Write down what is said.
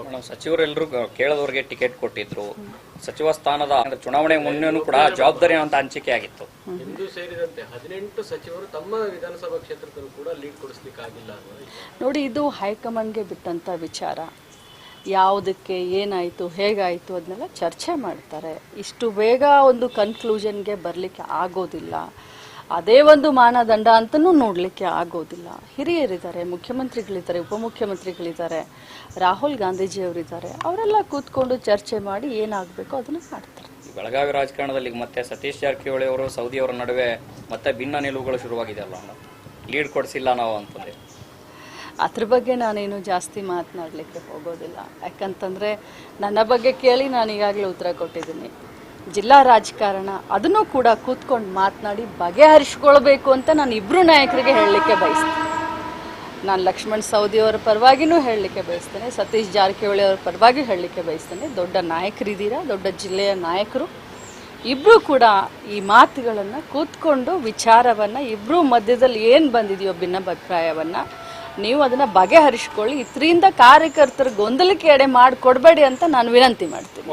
Madam ಸಚಿವರೆಲ್ಲರೂ ಕೇಳದವ್ರಿಗೆ ticket ಕೊಟ್ಟಿದ್ರು. ಸಚಿವ ಸ್ಥಾನದ ಅಂದ್ರೆ ಚುನಾವಣೆ ಮುನ್ನೆನೂ ಕೂಡ ಜವಾಬ್ದಾರಿ ಅಂತ ಹಂಚಿಕೆ ಆಗಿತ್ತು. ಇಂದು ಸೇರಿದಂತೆ ಹದಿನೆಂಟು ಸಚಿವರು ತಮ್ಮ ವಿಧಾನಸಭಾ ಕ್ಷೇತ್ರದಲ್ಲೂ ಕೂಡ ಲೀಡ್ ಕೊಡಿಸ್ಲಿಕ್ಕಾಗಿಲ್ಲ ಆಗಿಲ್ಲ ನೋಡಿ ಇದು ಹೈಕಮಾಂಡ್ಗೆ ಬಿಟ್ಟಂತ ವಿಚಾರ. ಯಾವುದಕ್ಕೆ ಏನಾಯಿತು ಹೇಗಾಯಿತು ಅದನ್ನೆಲ್ಲ ಚರ್ಚೆ ಮಾಡ್ತಾರೆ. ಇಷ್ಟು ಬೇಗ ಒಂದು ಕನ್ಕ್ಲೂಷನ್ಗೆ ಬರಲಿಕ್ಕೆ ಆಗೋದಿಲ್ಲ. ಅದೇ ಒಂದು ಮಾನದಂಡ ಅಂತಲೂ ನೋಡಲಿಕ್ಕೆ ಆಗೋದಿಲ್ಲ. ಹಿರಿಯರಿದ್ದಾರೆ ಮುಖ್ಯಮಂತ್ರಿಗಳಿದ್ದಾರೆ ಉಪಮುಖ್ಯಮಂತ್ರಿಗಳಿದ್ದಾರೆ ರಾಹುಲ್ ಗಾಂಧೀಜಿಯವರಿದ್ದಾರೆ. ಅವರೆಲ್ಲ ಕೂತ್ಕೊಂಡು ಚರ್ಚೆ ಮಾಡಿ ಏನಾಗಬೇಕು ಅದನ್ನು ಮಾಡ್ತಾರೆ. ಬೆಳಗಾವಿ ರಾಜಕಾರಣದಲ್ಲಿ ಮತ್ತೆ ಸತೀಶ್ ಜಾರಕಿಹೊಳಿ ಅವರು ಸೌದಿ ಅವರ ನಡುವೆ ಮತ್ತೆ ಭಿನ್ನ ನಿಲುವುಗಳು ಶುರುವಾಗಿದೆ ಅಲ್ಲ ಲೀಡ್ ಕೊಡಿಸಿಲ್ಲ ನಾವು ಅಂತಂದ್ರೆ ಅದ್ರ ಬಗ್ಗೆ ನಾನೇನು ಜಾಸ್ತಿ ಮಾತನಾಡಲಿಕ್ಕೆ ಹೋಗೋದಿಲ್ಲ. ಯಾಕಂತಂದರೆ ನನ್ನ ಬಗ್ಗೆ ಕೇಳಿ ನಾನು ಈಗಾಗಲೇ ಉತ್ತರ ಕೊಟ್ಟಿದ್ದೀನಿ. ಜಿಲ್ಲಾ ರಾಜಕಾರಣ ಅದನ್ನು ಕೂಡ ಕೂತ್ಕೊಂಡು ಮಾತನಾಡಿ ಬಗೆಹರಿಸ್ಕೊಳ್ಬೇಕು ಅಂತ ನಾನು ಇಬ್ಬರು ನಾಯಕರಿಗೆ ಹೇಳಲಿಕ್ಕೆ ಬಯಸ್ತೀನಿ. ನಾನು ಲಕ್ಷ್ಮಣ್ ಸೌದಿಯವರ ಅವರ ಪರವಾಗಿನೂ ಹೇಳಲಿಕ್ಕೆ ಬಯಸ್ತೇನೆ ಸತೀಶ್ ಜಾರಕಿಹೊಳಿ ಅವರ ಪರವಾಗಿ ಹೇಳಲಿಕ್ಕೆ ಬಯಸ್ತೇನೆ. ದೊಡ್ಡ ನಾಯಕರಿದ್ದೀರಾ ದೊಡ್ಡ ಜಿಲ್ಲೆಯ ನಾಯಕರು. ಇಬ್ಬರು ಕೂಡ ಈ ಮಾತುಗಳನ್ನು ಕೂತ್ಕೊಂಡು ವಿಚಾರವನ್ನು ಇಬ್ಬರೂ ಮಧ್ಯದಲ್ಲಿ ಏನು ಬಂದಿದೆಯೋ ಭಿನ್ನಾಭಿಪ್ರಾಯವನ್ನು ನೀವು ಅದನ್ನು ಬಗೆಹರಿಸ್ಕೊಳ್ಳಿ. ಇದರಿಂದ ಕಾರ್ಯಕರ್ತರ ಗೊಂದಲಕ್ಕೆ ಎಡೆ ಮಾಡಿಕೊಡ್ಬೇಡಿ ಅಂತ ನಾನು ವಿನಂತಿ ಮಾಡ್ತೀನಿ.